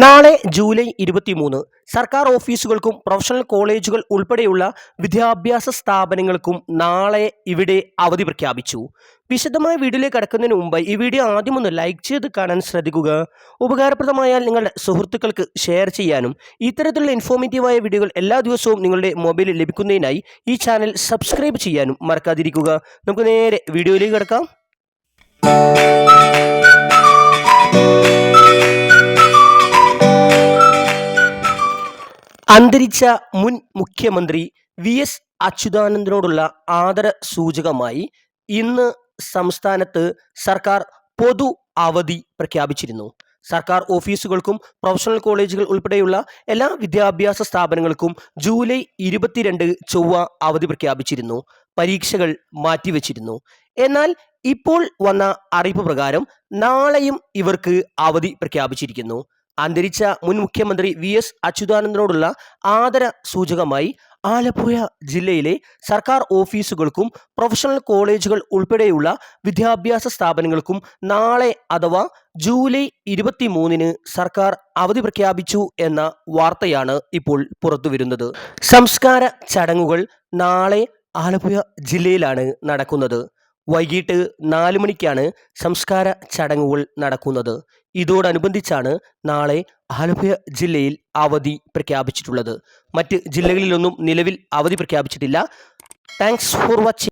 നാളെ ജൂലൈ ഇരുപത്തിമൂന്ന് സർക്കാർ ഓഫീസുകൾക്കും പ്രൊഫഷണൽ കോളേജുകൾ ഉൾപ്പെടെയുള്ള വിദ്യാഭ്യാസ സ്ഥാപനങ്ങൾക്കും നാളെ ഇവിടെ അവധി പ്രഖ്യാപിച്ചു. വിശദമായ വീഡിയോയിലേക്ക് കടക്കുന്നതിന് മുമ്പ് ഈ വീഡിയോ ആദ്യം ഒന്ന് ലൈക്ക് ചെയ്ത് കാണാൻ ശ്രദ്ധിക്കുക. ഉപകാരപ്രദമായാൽ നിങ്ങളുടെ സുഹൃത്തുക്കൾക്ക് ഷെയർ ചെയ്യാനും ഇത്തരത്തിലുള്ള ഇൻഫോർമേറ്റീവായ വീഡിയോകൾ എല്ലാ ദിവസവും നിങ്ങളുടെ മൊബൈലിൽ ലഭിക്കുന്നതിനായി ഈ ചാനൽ സബ്സ്ക്രൈബ് ചെയ്യാനും മറക്കാതിരിക്കുക. നമുക്ക് നേരെ വീഡിയോയിലേക്ക് കിടക്കാം. അന്തരിച്ച മുൻ മുഖ്യമന്ത്രി വി എസ് അച്യുതാനന്ദനോടുള്ള ആദര സൂചകമായി ഇന്ന് സംസ്ഥാനത്ത് സർക്കാർ പൊതു അവധി പ്രഖ്യാപിച്ചിരുന്നു. സർക്കാർ ഓഫീസുകൾക്കും പ്രൊഫഷണൽ കോളേജുകൾ ഉൾപ്പെടെയുള്ള എല്ലാ വിദ്യാഭ്യാസ സ്ഥാപനങ്ങൾക്കും ജൂലൈ ഇരുപത്തിരണ്ട് ചൊവ്വ അവധി പ്രഖ്യാപിച്ചിരുന്നു. പരീക്ഷകൾ മാറ്റിവെച്ചിരുന്നു. എന്നാൽ ഇപ്പോൾ വന്ന അറിയിപ്പ് പ്രകാരം നാളെയും ഇവർക്ക് അവധി പ്രഖ്യാപിച്ചിരിക്കുന്നു. അന്തരിച്ച മുൻ മുഖ്യമന്ത്രി വി എസ് അച്യുതാനന്ദനോടുള്ള ആദര സൂചകമായി ആലപ്പുഴ ജില്ലയിലെ സർക്കാർ ഓഫീസുകൾക്കും പ്രൊഫഷണൽ കോളേജുകൾ ഉൾപ്പെടെയുള്ള വിദ്യാഭ്യാസ സ്ഥാപനങ്ങൾക്കും നാളെ അഥവാ ജൂലൈ ഇരുപത്തി മൂന്നിന് സർക്കാർ അവധി പ്രഖ്യാപിച്ചു എന്ന വാർത്തയാണ് ഇപ്പോൾ പുറത്തുവരുന്നത്. സംസ്കാര ചടങ്ങുകൾ നാളെ ആലപ്പുഴ ജില്ലയിലാണ് നടക്കുന്നത്. വൈകിട്ട് നാല് മണിക്കാണ് സംസ്കാര ചടങ്ങുകൾ നടക്കുന്നത്. ഇതോടനുബന്ധിച്ചാണ് നാളെ ആലപ്പുഴ ജില്ലയിൽ അവധി പ്രഖ്യാപിച്ചിട്ടുള്ളത്. മറ്റ് ജില്ലകളിലൊന്നും നിലവിൽ അവധി പ്രഖ്യാപിച്ചിട്ടില്ല. Thanks for watching